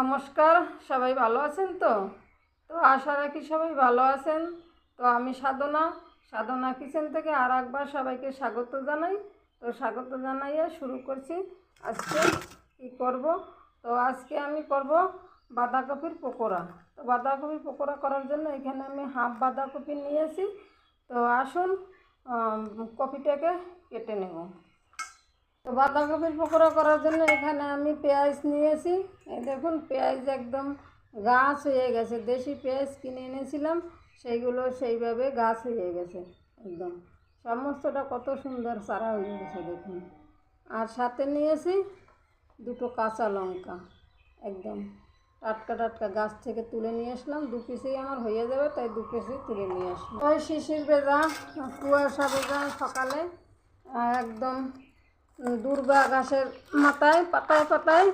নমস্কার, সবাই ভালো আছেন তো? তো আশা রাখি সবাই ভালো আছেন। তো আমি সাধনা সাধনা কিচেন থেকে আর একবার সবাইকে স্বাগত জানাই। তো স্বাগত জানাইয়া শুরু করছি। আজকে কী করব? তো আজকে আমি করব বাঁধাকপির পকোড়া। তো বাঁধাকপির পকোড়া করার জন্য এখানে আমি হাফ বাঁধাকপি নিয়েছি। তো আসুন কপিটাকে কেটে নেব। বাঁধাকপির পকোড়া করার জন্য এখানে আমি পেঁয়াজ নিয়েছি। এই দেখুন, পেঁয়াজ একদম গাছ হয়ে গেছে। দেশি পেঁয়াজ কিনে এনেছিলাম সেইগুলো সেইভাবে গাছ হয়ে গেছে একদম। সমস্তটা কত সুন্দর চারা হয়ে গেছে, দেখুন। আর সাথে নিয়েছি দুটো কাঁচা লঙ্কা, একদম। টাটকা টাটকা গাছ থেকে তুলে নিয়ে আসলাম। দু পিসেই আমার হয়ে যাবে, তাই দু পিসেই তুলে নিয়ে আসলাম। ওই শিশির ভেজা, কুয়াশা ভেজা সকালে, একদম দুর্গা গাছের মাথায়, পাতায় পাতায়,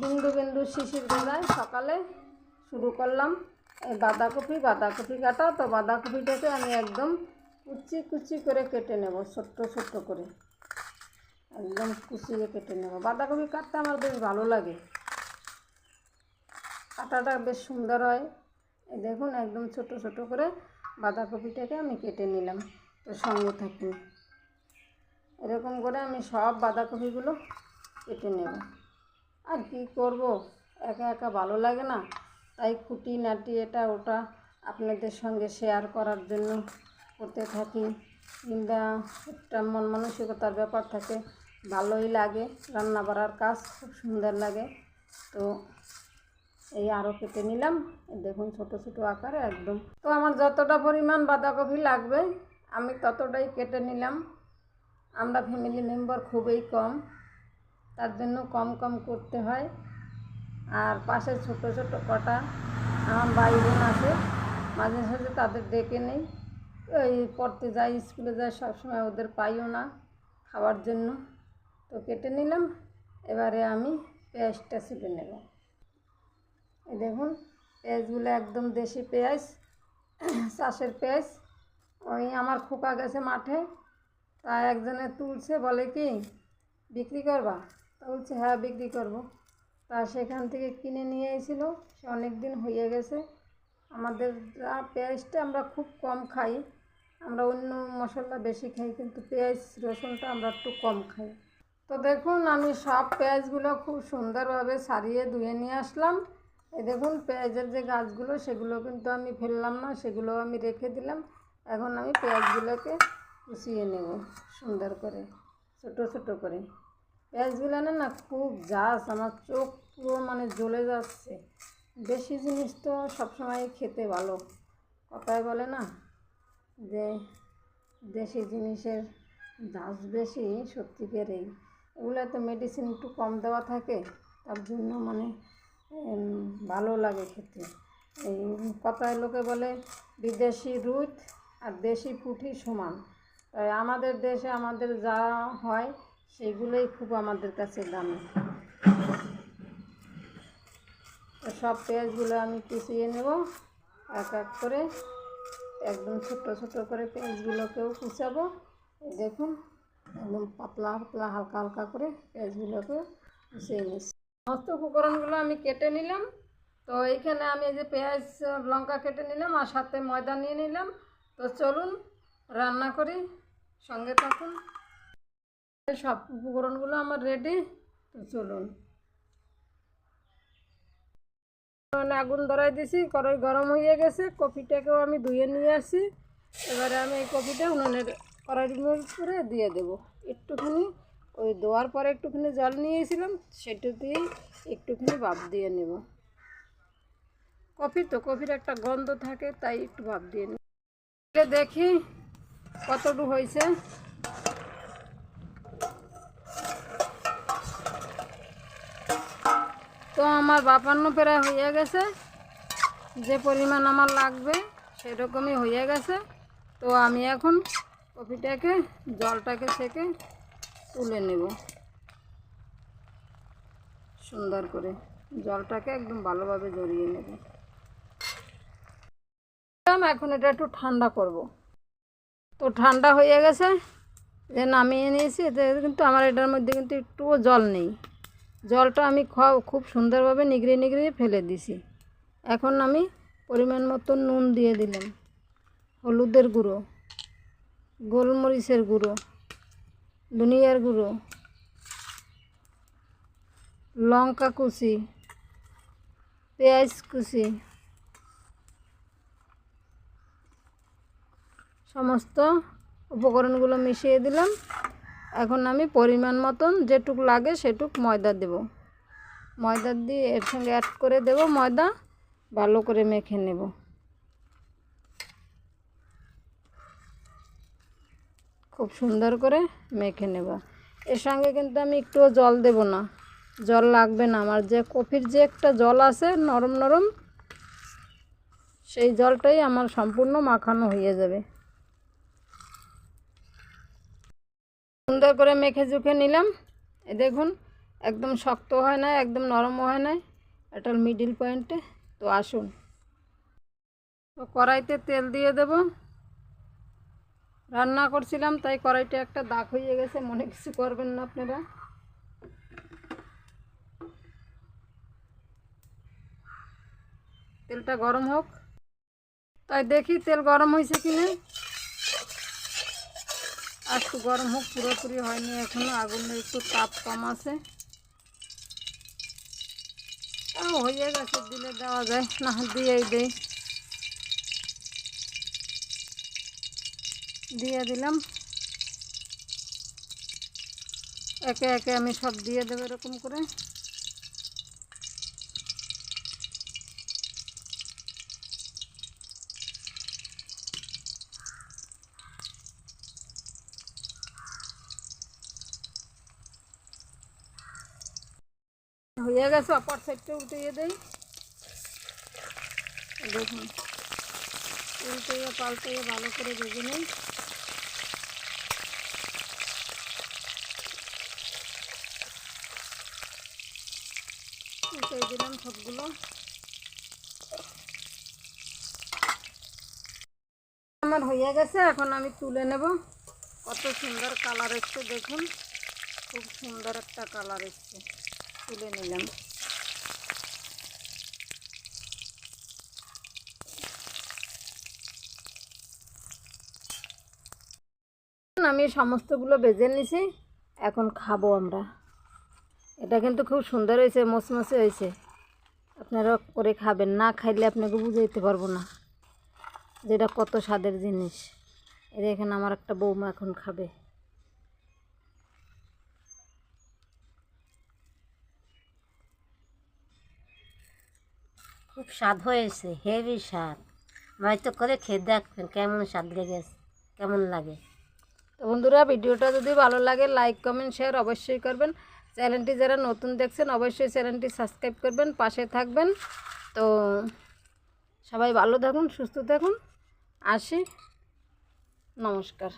বিন্দু বিন্দু শিশির বেলায় সকালে শুরু করলাম। এই বাঁধাকপি বাঁধাকপি কাটা, তো বাঁধাকপিটাকে আমি একদম কুচি কুচি করে কেটে নেব, ছোট্ট ছোট্ট করে। একদম কুচিয়ে কেটে নেব। বাঁধাকপি কাটতে আমার বেশ ভালো লাগে। কাটাটা বেশ সুন্দর হয়। দেখুন, একদম ছোট ছোট করে বাঁধাকপিটাকে আমি কেটে নিলাম। তো সঙ্গে থাকুন। এরকম করে আমি সব বাঁধাকপিগুলো কেটে নেব। আর কি করব? একা একা ভালো লাগে না। তাই খুঁটি, নাটি এটা ওটা আপনাদের সঙ্গে শেয়ার করার জন্য করতে থাকি। কিংবা একটা মন মানসিকতার ব্যাপার থাকে, ভালোই লাগে। রান্না বাড়ার কাজ খুব সুন্দর লাগে। তো এই আরও কেটে নিলাম। দেখুন ছোট ছোট আকারে একদম। তো আমার যতটা পরিমাণ বাঁধাকপি লাগবে, আমি ততটাই কেটে নিলাম। আমরা ফ্যামিলি মেম্বার খুবই কম, তার জন্য কম কম করতে হয়। আর পাশে ছোট ছোট কটা আমার ভাই বোন আছে, মাঝে সাঝে তাদের ডেকে নেই। ওই পড়তে যাই, স্কুলে যাই, সবসময় ওদের পাইও না খাওয়ার জন্য। তো কেটে নিলাম, এবারে আমি পেঁয়াজটা ছিটে নেব। এই দেখুন, পেঁয়াজগুলো একদম দেশি পেঁয়াজ, চাষের পেঁয়াজ। ওই আমার খোকা গেছে মাঠে তা একজনে তুলছে বলে কি, বিক্রি করবা? তা বলছে হ্যাঁ বিক্রি করব। তা সেখান থেকে কিনে নিয়ে এসেছিল। সে অনেক দিন হয়ে গেছে। আমাদের যা পেঁয়াজটা আমরা খুব কম খাই। আমরা অন্য মশলা বেশি খাই, কিন্তু পেঁয়াজ, রসুনটা আমরা একটু কম খাই। তো দেখুন, আমি সব পেঁয়াজগুলো খুব সুন্দরভাবে সারিয়ে ধুয়ে নিয়ে আসলাম। এই দেখুন, পেঁয়াজের যে গাছগুলো, সেগুলো কিন্তু আমি ফেললাম না, সেগুলো আমি রেখে দিলাম। এখন আমি পেঁয়াজগুলোকে কুচিয়ে নেব, সুন্দর করে, ছোট ছোট করে। পেঁয়াজগুলো না না, খুব জাস, আমার চোখ পুরো মানে জ্বলে যাচ্ছে। বেশি জিনিস তো সবসময় খেতে ভালো। কথায় বলে না যে, দেশি জিনিসের ঝাঁজ বেশি সত্যিকারেই এগুলো তো মেডিসিন একটু কম দেওয়া থাকে, তার জন্য মানে ভালো লাগে খেতে। এই কথায় লোকে বলে, বিদেশি রুট আর দেশি পুঁটি সমান। তাই আমাদের দেশে আমাদের যা হয়, সেগুলোই খুব আমাদের কাছে দামি। সব পেঁয়াজগুলো আমি কুচিয়ে নেব, এক এক করে। একদম ছোট ছোট করে পেঁয়াজগুলোকেও কুচাবো দেখুন, একদম পাতলা পাতলা, হালকা হালকা করে পেঁয়াজগুলোকে কুচিয়ে নিচ্ছি। সমস্ত উপকরণগুলো আমি কেটে নিলাম। তো এইখানে আমি এই যে পেঁয়াজ, লঙ্কা কেটে নিলাম আর সাথে ময়দা নিয়ে নিলাম। তো চলুন রান্না করি। সঙ্গে থাকুন। সব উপকরণগুলো আমার রেডি তো চলুন। আগুন ধরাই দিয়েছি কড়াই গরম হয়ে গেছে কপিটাকেও আমি ধুয়ে নিয়ে আসি। এবারে আমি এই কপিটা উনুনের কড়াইয়ের উপরে দিয়ে দেবো। একটুখানি ওই দেওয়ার পরে একটুখানি জল নিয়েছিলাম, সেটা দিয়ে একটুখানি ভাপ দিয়ে নেব। কফি তো, কফির একটা গন্ধ থাকে, তাই একটু ভাপ দিয়ে নেব দেখি কতটুকু হয়েছে? তো আমার বাপান্ন প্রায় হয়ে গেছে। যে পরিমাণ আমার লাগবে, সেরকমই হয়ে গেছে। তো আমি এখন কপিটাকে জলটাকে থেকে তুলে নেব। সুন্দর করে জলটাকে একদম ভালোভাবে জড়িয়ে নেব। এখন এটা একটু ঠান্ডা করব। তো ঠান্ডা হয়ে গেছে যে নামিয়ে নিয়েছি। এতে কিন্তু আমার এটার মধ্যে কিন্তু একটুও জল নেই। জলটা আমি খুব সুন্দরভাবে নিগড়ে নিগড়ে ফেলে দিছি। এখন আমি পরিমাণ মতো নুন দিয়ে দিলাম। হলুদের গুঁড়ো, গোলমরিচের গুঁড়ো, ধনিয়ার গুঁড়ো, লঙ্কা কুচি, পেঁয়াজ কুচি সমস্ত উপকরণগুলো মিশিয়ে দিলাম। এখন আমি পরিমাণ মতন যেটুক লাগে সেটুক ময়দা দেব। ময়দা দিয়ে এর সঙ্গে অ্যাড করে দেব ময়দা, ভালো করে মেখে নেব। খুব সুন্দর করে মেখে নেব। এর সঙ্গে কিন্তু আমি একটুও জল দেব না। জল লাগবে না। আমার যে কফির যে একটা জল আছে নরম নরম, সেই জলটাই আমার সম্পূর্ণ মাখানো হয়ে যাবে। সুন্দর করে মেখে জুখে নিলাম। দেখুন, একদম শক্ত হয় না, একদম নরম হয় না। এটার মিডিল পয়েন্টে তো আসুন। তো কড়াইতে তেল দিয়ে দেব। রান্না করছিলাম, তাই কড়াইটা একটা দাগ হয়ে গেছে, মনে কিছু করবেন না আপনারা। তেলটা গরম হোক। তাই দেখি তেল গরম হয়েছে কি না আর একটু গরম হোক, পুরোপুরি হয়নি এখনও আগুনের একটু তাপ কম আছে। হয়ে গেছে, দিলে দেওয়া যায়, না দিয়েই দেই। দিয়ে দিলাম। একে একে আমি সব দিয়ে দেবো এরকম করে। হয়ে গেছে অপর সাইডটা উল্টিয়ে দেই। দেখুন, উল্টিয়ে পাল্টিয়ে ভালো করে ভেজে নিই। উল্টে দিলাম সবগুলো। আমার হয়ে গেছে, এখন আমি তুলে নেব। কত সুন্দর কালার এসছে, দেখুন। খুব সুন্দর একটা কালার এসছে। তুলে নিলাম। আমি সমস্তগুলো বেজে নিছি, এখন খাব আমরা। এটা কিন্তু খুব সুন্দর হয়েছে, মচমচে হয়েছে। আপনারা করে খাবেন, না খাইলে আপনাকে বুঝাইতে পারব না যেটা কত স্বাদের জিনিস। এই এখানে আমার একটা বৌমা এখন খাবে। খুব স্বাদ হয়েছে হেভি স্বাদ। হয়তো করে খেয়ে দেখবেন কেমন স্বাদ লেগেছে, কেমন লাগে। তো বন্ধুরা, ভিডিওটা যদি ভালো লাগে লাইক কমেন্ট শেয়ার অবশ্যই করবেন। চ্যানেলটি যারা নতুন দেখছেন, অবশ্যই চ্যানেলটি সাবস্ক্রাইব করবেন, পাশে থাকবেন। তো সবাই ভালো থাকুন, সুস্থ থাকুন। আসি। নমস্কার।